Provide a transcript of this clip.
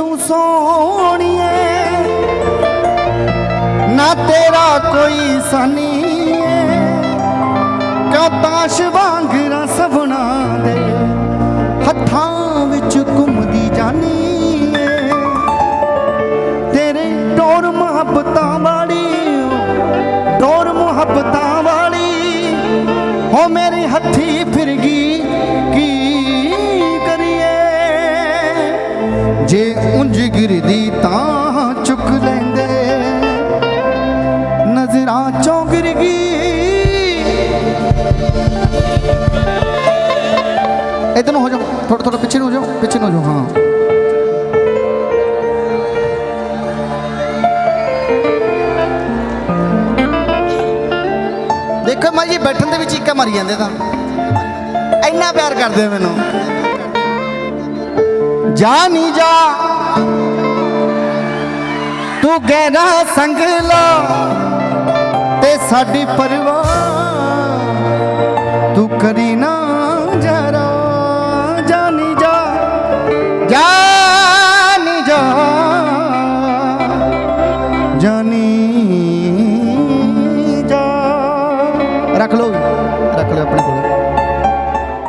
ਤੂੰ ਸੋਹਣੀਏ। ਨਾ ਤੇਰਾ ਕੋਈ ਸਾਨੀ ਏ ਕਿਉਂ ਤਾਸ਼ ਵਾਂਗਰਾ ਸਭਨਾ ਦੇ ਹੱਥਾਂ ਵਿੱਚ ਘੁੰਮਦੀ ਜਾਨੀ ਏ ਤੇਰੇ ਡੋਰ ਮੁਹੱਬਤਾਂ ਵਾਲੀ ਡੋਰ ਮੁਹੱਬਤਾਂ ਵਾਲੀ, ਹੋ ਮੇਰੇ ਹੱਥੀ ਫਿਰ ਗਈ ਜੇ ਉਂਝ ਗਿਰਦੀ ਤਾਂ ਚੁੱਕ ਲੈਂਦੇ। ਨਜ਼ਰਾਂ ਚੋਂ ਗਿਰ ਗਈ। ਇਧਰ ਨੂੰ ਹੋ ਜਾਓ ਥੋੜਾ ਥੋੜਾ ਪਿੱਛੇ ਨੂੰ ਹੋ ਜਾਓ, ਪਿੱਛੇ ਨੂੰ ਹੋ ਜਾਓ, ਹਾਂ। ਦੇਖੋ ਮਾਈ ਜੀ ਬੈਠਣ ਦੇ ਵਿੱਚ ਇੱਕਾ ਮਾਰੀ ਜਾਂਦੇ ਤਾਂ। ਇੰਨਾ ਪਿਆਰ ਕਰਦੇ ਮੈਨੂੰ। ਜਾ ਨਹੀਂ ਜਾ। ਤੂੰ ਗਹਿਰਾ ਸੰਗ ਲਾ ਤੇ ਸਾਡੀ ਪਰਵਾਹ ਤੂੰ ਕਰੀ ਨਾ ਜਰਾ। ਜਾ ਜਾ ਨਹੀਂ ਜਾ